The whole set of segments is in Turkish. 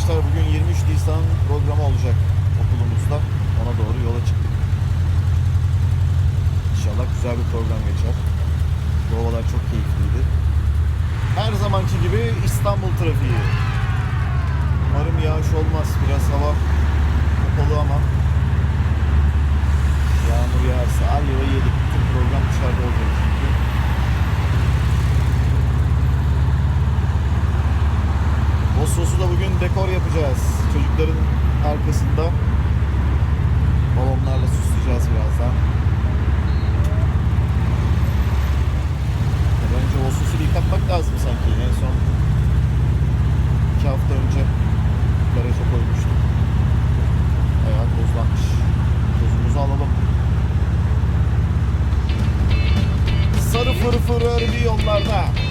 arkadaşlar bugün 23 Nisan programı olacak okulumuzda. Ona doğru yola çıktık. İnşallah güzel bir program geçer. Bu havalar çok keyifliydi. Her zamanki gibi İstanbul trafiği. Umarım yağış olmaz. Biraz hava kapalı ama yağmur yağarsa ayva yedik. Bütün program dışarıda olacak Vosvos'u da bugün dekor yapacağız. Çocukların arkasında balonlarla süsleyeceğiz birazdan. Ya Bence Vosvos'u yıkatmak lazım sanki. En son iki hafta önce garaja koymuştum. Bayağı tozlanmış. Tozumuzu alalım. Sarı fır fır örgü yollarda.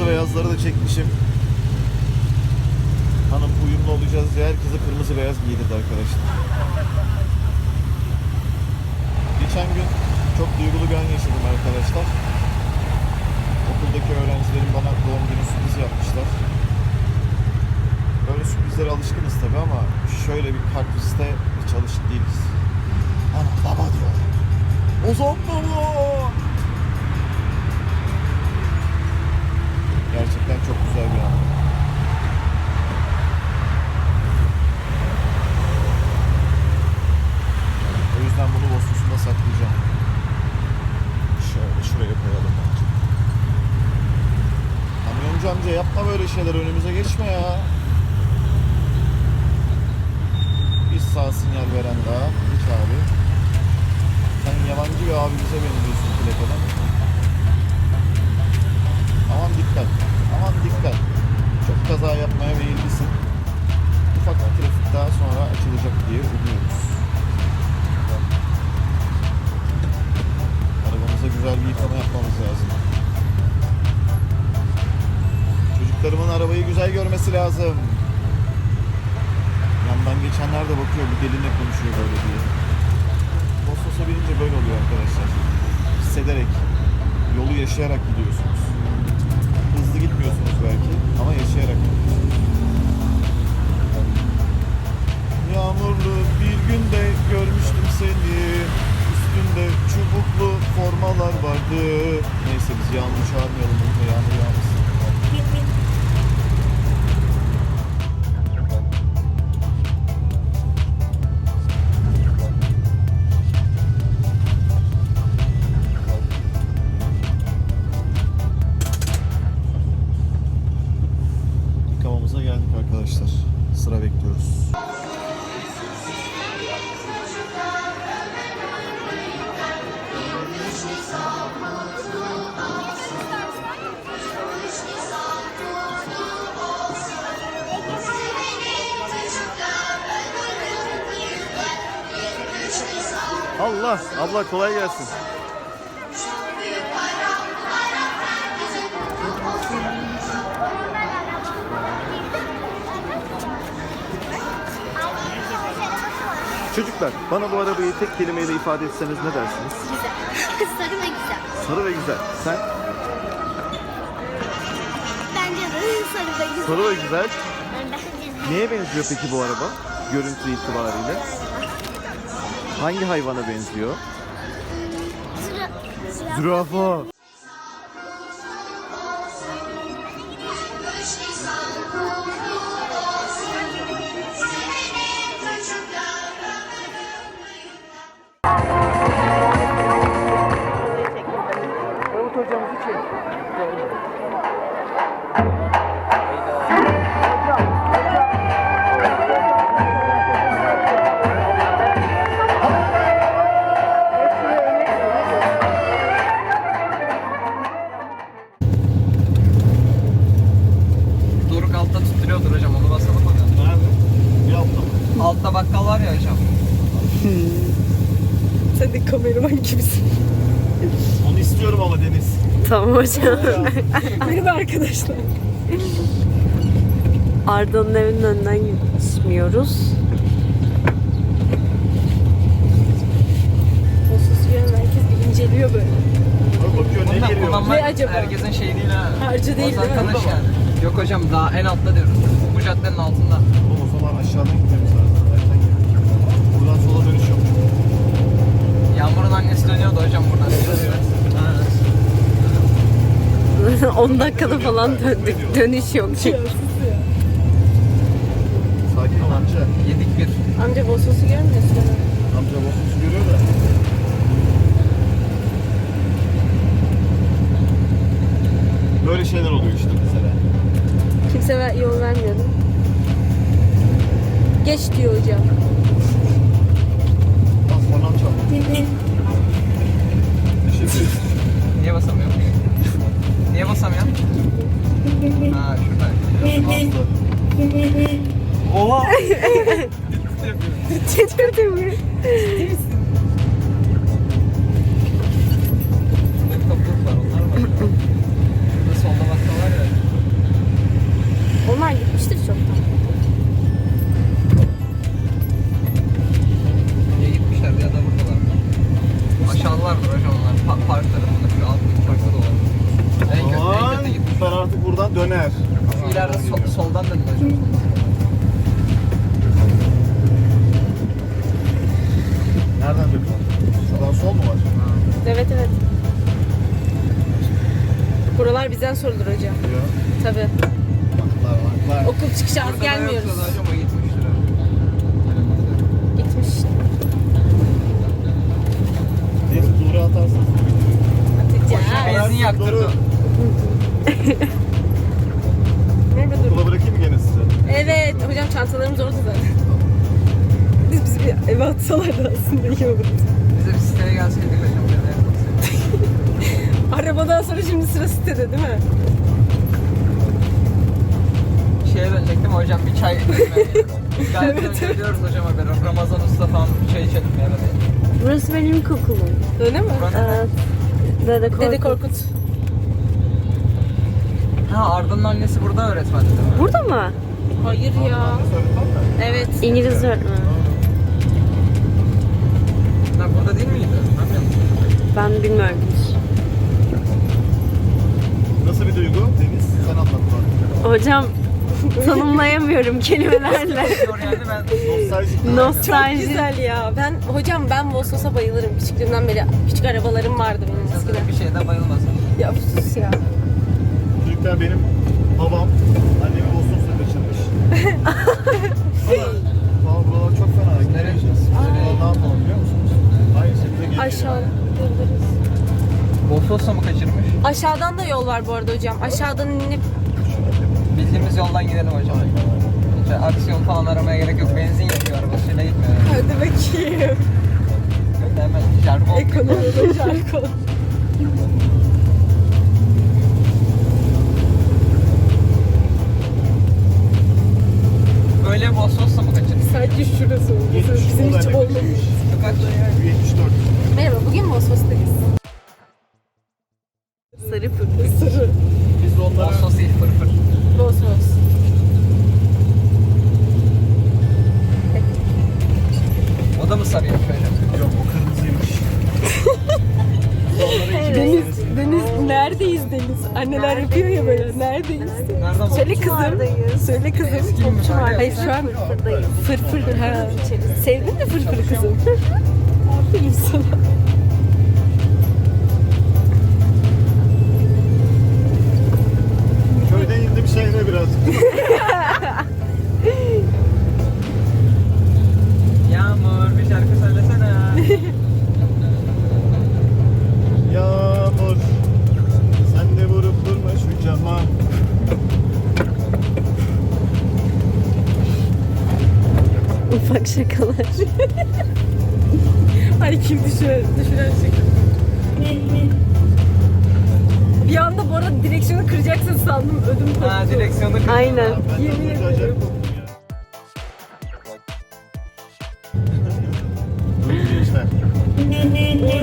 Kırmızı beyazları da çekmişim. Hanım uyumlu olacağız diye herkese kırmızı beyaz giydirdi arkadaşlar. Geçen gün çok duygulu bir an yaşadım arkadaşlar. Okuldaki öğrencilerim bana doğum günü sürprizi yapmışlar. Böyle sürprizlere alışkınız tabi ama şöyle bir kartvizite hiç alışık değiliz. Ana baba diyor. Ozan baba. Gerçekten çok güzel bir an. O yüzden bunu Vosvos'unda saklayacağım. Şöyle şuraya koyalım bence. Kamyoncu amca yapma böyle şeyler önümüze geçme ya. Bir sağ sinyal veren daha. Hiç abi. Sen yabancı bir abimize benziyorsun plakadan. Aman dikkat. Aman dikkat. Çok kaza yapmaya meyillisin. Ufak bir trafik daha sonra açılacak diye umuyoruz. Arabamıza güzel bir yıkama yapmamız lazım. Çocuklarımın arabayı güzel görmesi lazım. Yandan geçenler de bakıyor bu deli konuşuyor böyle diye. Bosos'a binince böyle oluyor arkadaşlar. Hissederek, yolu yaşayarak gidiyorsunuz. Hızlı gitmiyorsunuz Allah, abla kolay gelsin. Çocuklar, bana bu arabayı tek kelimeyle ifade etseniz ne dersiniz? Güzel. Sarı ve güzel. Sarı ve güzel. Sen Bence de sarı ve güzel. sarı ve güzel. Bence de. Neye benziyor peki bu araba? Görüntü itibariyle. Hangi hayvana benziyor? Zürafa. Altta tutturuyordur hocam onu basalım bakalım. Nerede? Yaptım. Altta bakkal var ya hocam. Sen de kameraman gibisin. Onu istiyorum ama Deniz. Tamam hocam. Merhaba arkadaşlar. Arda'nın evinin önünden geçmiyoruz. Sosyal herkes bir inceliyor böyle. Bakıyor ne geliyor? kullanmak Ne acaba? herkesin şeyi değil ha. Harcı değil değil mi? Tanış yani. Yok hocam daha en altta diyoruz. Bu caddenin altında. Oğlum o zaman aşağıdan gitmemiz lazım. Buradan sola dönüş yok. Yağmur'un annesi dönüyordu hocam buradan. Ha. 10 dakikada falan döndük. Dönüş yok çünkü. Sakin ol amca. Yedik bir. Amca bososu görmüyorsun. Amca boss'u görüyor da. Böyle şeyler oluyor işte. Kimse ver, yol vermiyordu. Geç diyor hocam. Teşekkür ederim. Niye basamıyorum? Niye basamıyorum? Ha şurada. Oha! Çetirdi mi? Buralar bizden sorulur hocam. Yok. Tabii. Baklar baklar. Okul çıkışı az gelmiyoruz. Gitmiş. Neyse doğru atarsın. Atacağız. Benzin yaktırdı. Doğru. Nerede dur? Okula bırakayım mı gene size? Evet. Hocam çantalarımız orada zaten. Biz bizi bir eve atsalardı aslında iyi olurdu. Bize bir siteye gelseydik hocam. Arabadan sonra şimdi sıra sitede değil mi? Şeye dönecektim hocam bir çay içmeye. Gayet Evet. önce diyoruz hocam haberi. Ramazan Usta falan bir çay içelim ya da. Burası benim ilkokulum. Öyle mi? Evet. Dede Korkut. Dede Korkut. Ha Arda'nın annesi burada öğretmendi değil mi? Burada mı? Hayır ya. Evet. İngiliz öğretmen. Ha burada değil miydi? Ben bilmiyorum hiç. Nasıl bir duygu? Deniz sen anlat. Hocam tanımlayamıyorum kelimelerle. Ben Nostaljik. Nostalji. Çok güzel ya. Ben hocam ben Vosos'a bayılırım. Küçüklüğümden beri küçük arabalarım vardı benim eskiden. Bir şeyden bayılmasın. Ya sus ya. Çocuklar benim babam annemi Boston'da kaçırmış. Valla buralar çok fena. Nereye? Gideceğiz. Nereye? Ne yapalım biliyor musunuz? Aynı şekilde geliyor. Aşağı. Bosos'a mı kaçırmış? Aşağıdan da yol var bu arada hocam. Aşağıdan inip Bildiğimiz yoldan gidelim hocam. Hiç aksiyon falan aramaya gerek yok. Benzin yakıyor arabasıyla gitmiyor. hadi bakayım. Hemen jargon. Ekonomide jargon. Böyle Bosos'a mı kaçırmış? Sadece şurası oldu. Bizim hiç ne olmamış. Sokakta yani. 74. Merhaba, bugün Vosvos'tayız. Sarı fırfır. Sarı. Biz de onlara Bosos değil fırfır. Vosvos. O da mı sarı yapıyor yok o kırmızıymış. Deniz, Deniz neredeyiz Deniz? Anneler yapıyor ya böyle. Neredeyiz? Nereden Söyle kızım. Söyle kızım. Eski mi? Hayır şu an fırfırdayız. Fırfır. Ha. Sevdin mi fırfırı kızım? Aferin sana. Ufak şakalar. Ay kim düşürer, düşüren şaka. Bir anda bu arada direksiyonu kıracaksın sandım ödüm koptu. ha direksiyonu kırdı. Aynen. Yemin de ederim.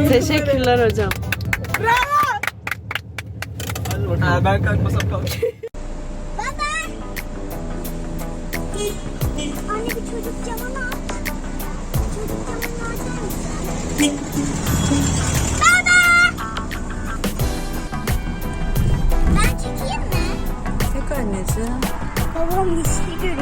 Teşekkürler hocam. Hadi bakalım. Ha ben kalkmasam kalk. Anne bir çocuk camını aç. Çocuk camını açar mısın? Baba! Ben çekeyim mi? Tek annesi. Yanlış figür